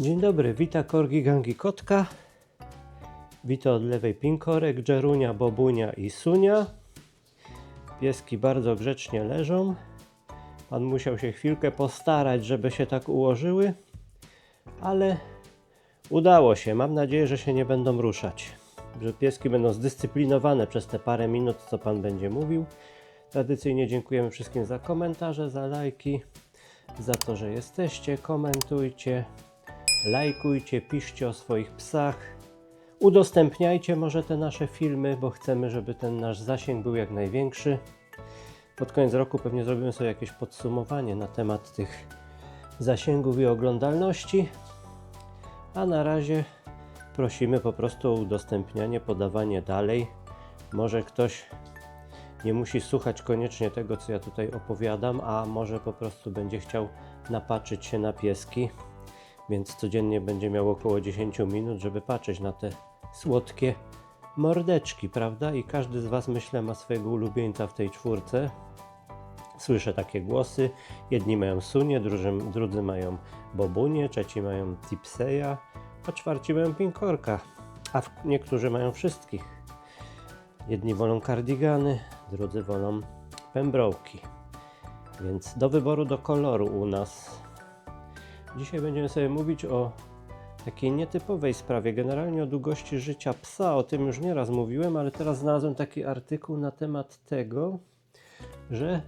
Dzień dobry, wita Korgi Gangi Kotka. Wita od lewej Pinkorek, Dżerunia, Bobunia i Sunia. Pieski bardzo grzecznie leżą. Pan musiał się chwilkę postarać, żeby się tak ułożyły, ale udało się. Mam nadzieję, że się nie będą ruszać. Że pieski będą zdyscyplinowane przez te parę minut, co pan będzie mówił. Tradycyjnie dziękujemy wszystkim za komentarze, za lajki, za to, że jesteście. Komentujcie, lajkujcie, piszcie o swoich psach. Udostępniajcie może te nasze filmy, bo chcemy, żeby ten nasz zasięg był jak największy. Pod koniec roku pewnie zrobimy sobie jakieś podsumowanie na temat tych zasięgów i oglądalności. A na razie prosimy po prostu o udostępnianie, podawanie dalej. Może ktoś nie musi słuchać koniecznie tego, co ja tutaj opowiadam, a może po prostu będzie chciał napatrzyć się na pieski, więc codziennie będzie miał około 10 minut, żeby patrzeć na te słodkie mordeczki, prawda? I każdy z Was, myślę, ma swojego ulubieńca w tej czwórce. Słyszę takie głosy. Jedni mają Sunię, drudzy, drudzy mają Bobunię, trzeci mają Tipseya, a czwarci mają Pinkorka, a niektórzy mają wszystkich. Jedni wolą kardigany, drudzy wolą pembrołki. Więc do wyboru, do koloru u nas. Dzisiaj będziemy sobie mówić o takiej nietypowej sprawie, generalnie o długości życia psa. O tym już nieraz mówiłem, ale teraz znalazłem taki artykuł na temat tego, że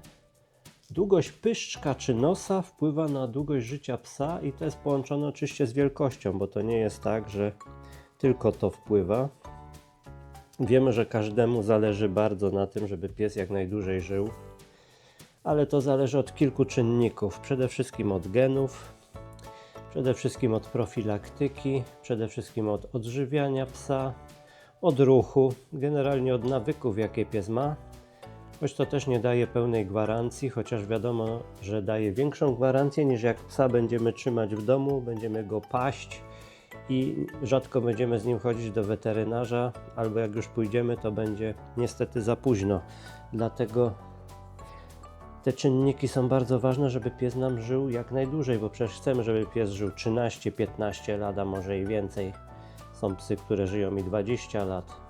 długość pyszczka czy nosa wpływa na długość życia psa i to jest połączone oczywiście z wielkością, bo to nie jest tak, że tylko to wpływa. Wiemy, że każdemu zależy bardzo na tym, żeby pies jak najdłużej żył, ale to zależy od kilku czynników. Przede wszystkim od genów, przede wszystkim od profilaktyki, przede wszystkim od odżywiania psa, od ruchu, generalnie od nawyków, jakie pies ma. Choć to też nie daje pełnej gwarancji, chociaż wiadomo, że daje większą gwarancję niż jak psa będziemy trzymać w domu, będziemy go paść i rzadko będziemy z nim chodzić do weterynarza, albo jak już pójdziemy, to będzie niestety za późno. Dlatego te czynniki są bardzo ważne, żeby pies nam żył jak najdłużej, bo przecież chcemy, żeby pies żył 13-15 lat, a może i więcej. Są psy, które żyją i 20 lat.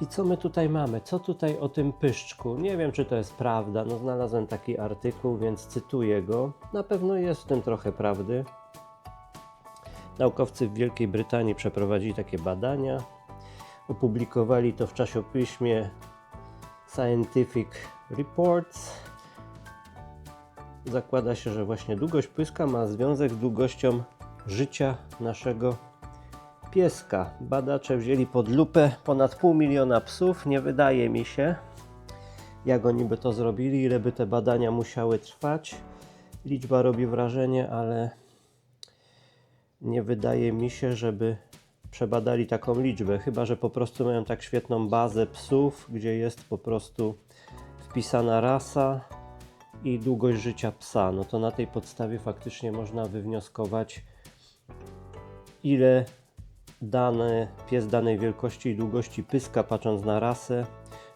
I co my tutaj mamy? Co tutaj o tym pyszczku? Nie wiem, czy to jest prawda. No, znalazłem taki artykuł, więc cytuję go. Na pewno jest w tym trochę prawdy. Naukowcy w Wielkiej Brytanii przeprowadzili takie badania. Opublikowali to w czasopiśmie Scientific Reports. Zakłada się, że właśnie długość pyska ma związek z długością życia naszego pieska. Badacze wzięli pod lupę ponad pół miliona psów. Nie wydaje mi się, jak oni by to zrobili, ile by te badania musiały trwać. Liczba robi wrażenie, ale nie wydaje mi się, żeby przebadali taką liczbę. Chyba, że po prostu mają tak świetną bazę psów, gdzie jest po prostu wpisana rasa i długość życia psa. No to na tej podstawie faktycznie można wywnioskować, ile dany pies danej wielkości i długości pyska, patrząc na rasę,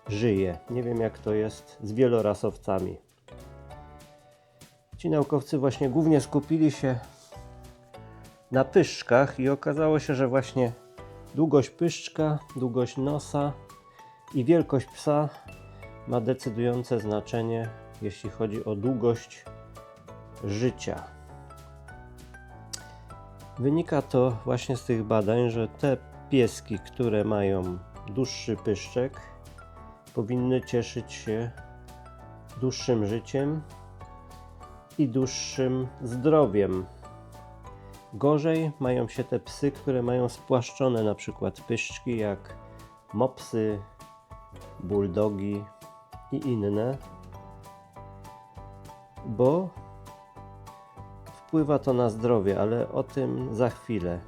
żyje. Nie wiem, jak to jest z wielorasowcami. Ci naukowcy właśnie głównie skupili się na pyszczkach i okazało się, że właśnie długość pyszczka, długość nosa i wielkość psa ma decydujące znaczenie, jeśli chodzi o długość życia. Wynika to właśnie z tych badań, że te pieski, które mają dłuższy pyszczek, powinny cieszyć się dłuższym życiem i dłuższym zdrowiem. Gorzej mają się te psy, które mają spłaszczone na przykład pyszczki, jak mopsy, bulldogi i inne, bo wpływa to na zdrowie, ale o tym za chwilę.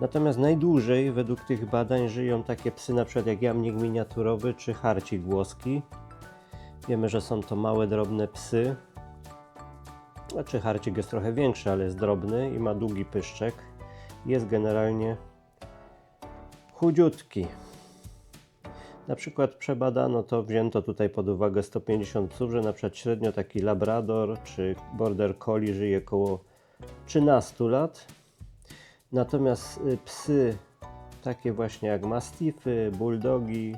Natomiast najdłużej według tych badań żyją takie psy przykład jak jamnik miniaturowy czy harci głoski. Wiemy, że są to małe, drobne psy. Znaczy harcik jest trochę większy, ale jest drobny i ma długi pyszczek. Jest generalnie chudziutki. Na przykład przebadano to, wzięto tutaj pod uwagę 150 psów, że na przykład średnio taki labrador czy border collie żyje około 13 lat. Natomiast y, psy takie właśnie jak mastify, bulldogi,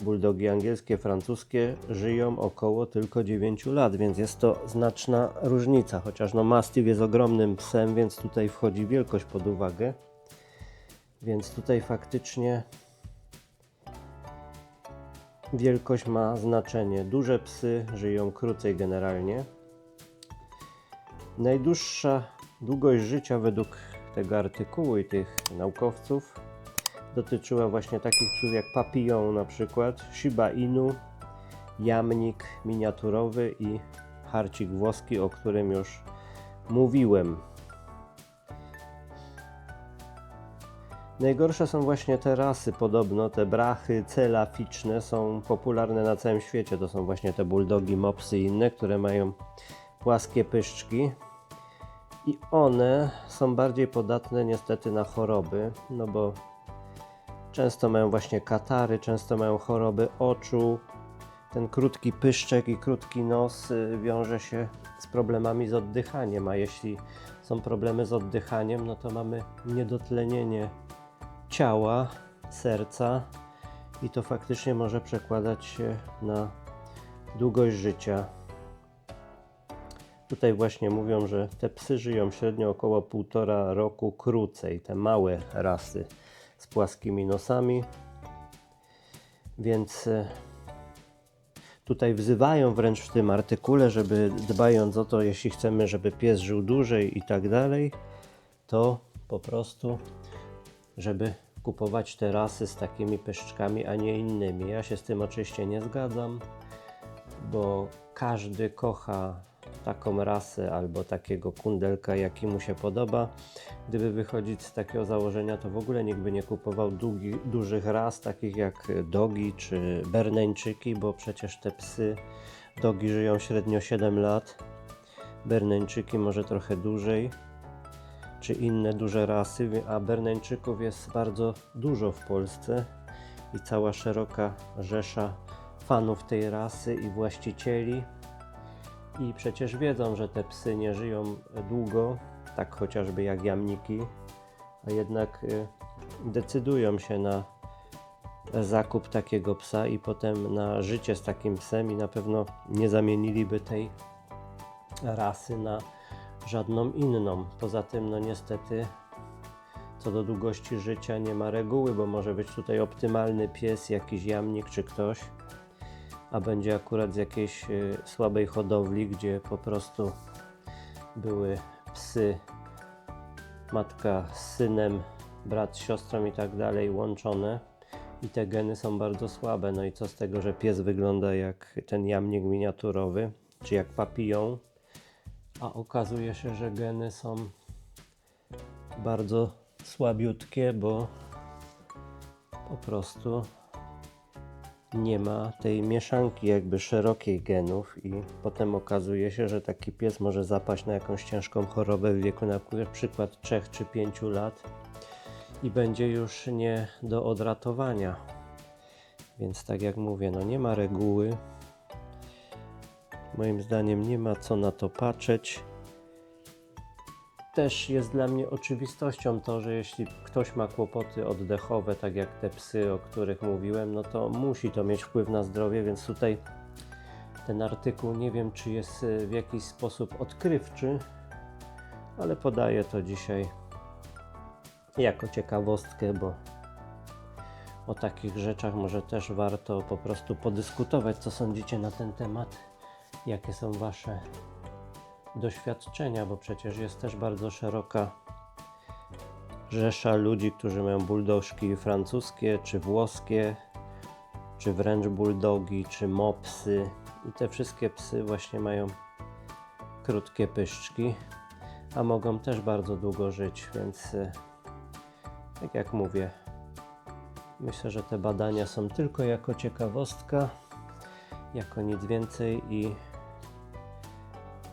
bulldogi angielskie, francuskie żyją około tylko 9 lat, więc jest to znaczna różnica. Chociaż no mastiff jest ogromnym psem, więc tutaj wchodzi wielkość pod uwagę. Więc tutaj faktycznie wielkość ma znaczenie. Duże psy żyją krócej generalnie. Najdłuższa długość życia według tego artykułu i tych naukowców dotyczyła właśnie takich psów jak papillon na przykład, Shiba Inu, jamnik miniaturowy i harcik włoski, o którym już mówiłem. Najgorsze są właśnie te rasy, podobno te brachy celaficzne są popularne na całym świecie. To są właśnie te bulldogi, mopsy i inne, które mają płaskie pyszczki. I one są bardziej podatne niestety na choroby, no bo często mają właśnie katary, często mają choroby oczu. Ten krótki pyszczek i krótki nos y, wiąże się z problemami z oddychaniem, a jeśli są problemy z oddychaniem, no to mamy niedotlenienie ciała, serca i to faktycznie może przekładać się na długość życia. Tutaj właśnie mówią, że te psy żyją średnio około półtora roku krócej, te małe rasy z płaskimi nosami. Więc e, tutaj wzywają wręcz w tym artykule, żeby dbając o to, jeśli chcemy, żeby pies żył dłużej i tak dalej, to po prostu, żeby kupować te rasy z takimi pyszczkami, a nie innymi. Ja się z tym oczywiście nie zgadzam, bo każdy kocha taką rasę albo takiego kundelka, jaki mu się podoba. Gdyby wychodzić z takiego założenia, to w ogóle nikt by nie kupował długi, dużych ras, takich jak dogi czy berneńczyki, bo przecież te psy, dogi żyją średnio 7 lat, berneńczyki może trochę dłużej, czy inne duże rasy, a berneńczyków jest bardzo dużo w Polsce i cała szeroka rzesza fanów tej rasy i właścicieli. I przecież wiedzą, że te psy nie żyją długo, tak chociażby jak jamniki, a jednak y, decydują się na zakup takiego psa i potem na życie z takim psem i na pewno nie zamieniliby tej rasy na żadną inną. Poza tym, no niestety, co do długości życia nie ma reguły, bo może być tutaj optymalny pies, jakiś jamnik czy ktoś, a będzie akurat z jakiejś y, słabej hodowli, gdzie po prostu były psy, matka z synem, brat z siostrą i tak dalej łączone i te geny są bardzo słabe. No i co z tego, że pies wygląda jak ten jamnik miniaturowy, czy jak papillon, a okazuje się, że geny są bardzo słabiutkie, bo po prostu nie ma tej mieszanki jakby szerokiej genów i potem okazuje się, że taki pies może zapaść na jakąś ciężką chorobę w wieku na przykład 3 czy 5 lat i będzie już nie do odratowania. Więc tak jak mówię, no nie ma reguły. Moim zdaniem nie ma co na to patrzeć. Też jest dla mnie oczywistością to, że jeśli ktoś ma kłopoty oddechowe, tak jak te psy, o których mówiłem, no to musi to mieć wpływ na zdrowie, więc tutaj ten artykuł nie wiem, czy jest e, w jakiś sposób odkrywczy, ale podaję to dzisiaj jako ciekawostkę, bo o takich rzeczach może też warto po prostu podyskutować, co sądzicie na ten temat, jakie są Wasze doświadczenia, bo przecież jest też bardzo szeroka rzesza ludzi, którzy mają buldożki francuskie, czy włoskie, czy wręcz buldogi, czy mopsy. I te wszystkie psy właśnie mają krótkie pyszczki, a mogą też bardzo długo żyć, więc e, tak jak mówię, myślę, że te badania są tylko jako ciekawostka, jako nic więcej i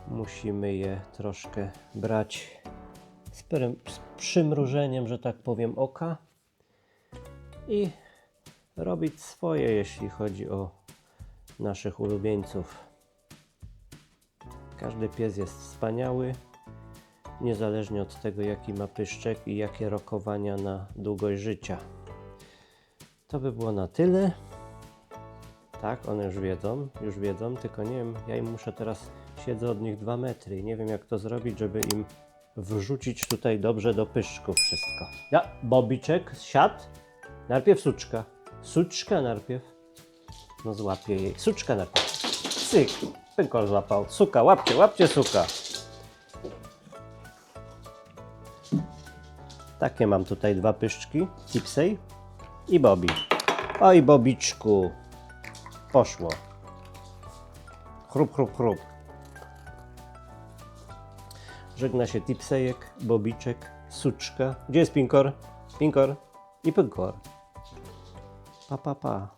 musimy je troszkę brać z, przymrużeniem, że tak powiem, oka i robić swoje, jeśli chodzi o naszych ulubieńców. Każdy pies jest wspaniały niezależnie od tego, jaki ma pyszczek i jakie rokowania na długość życia. To by było na tyle. Tak, one już wiedzą, już wiedzą, tylko nie wiem, ja im muszę teraz, siedzę od nich 2 metry i nie wiem jak to zrobić, żeby im wrzucić tutaj dobrze do pyszczków wszystko. Ja, Bobiczek, siadł. Najpierw suczka. Suczka najpierw. No złapię jej. Suczka najpierw. Cyk. Pękol złapał. Suka, łapcie, łapcie suka. Takie mam tutaj dwa pyszczki. Tipsej i Bobi. Oj, Bobiczku. Poszło. Chrup, chrup, chrup. Żegna się Tipsejek, Bobiczek, Suczka. Gdzie jest Pinkor? Pinkor i Pynkor. Pa, pa, pa.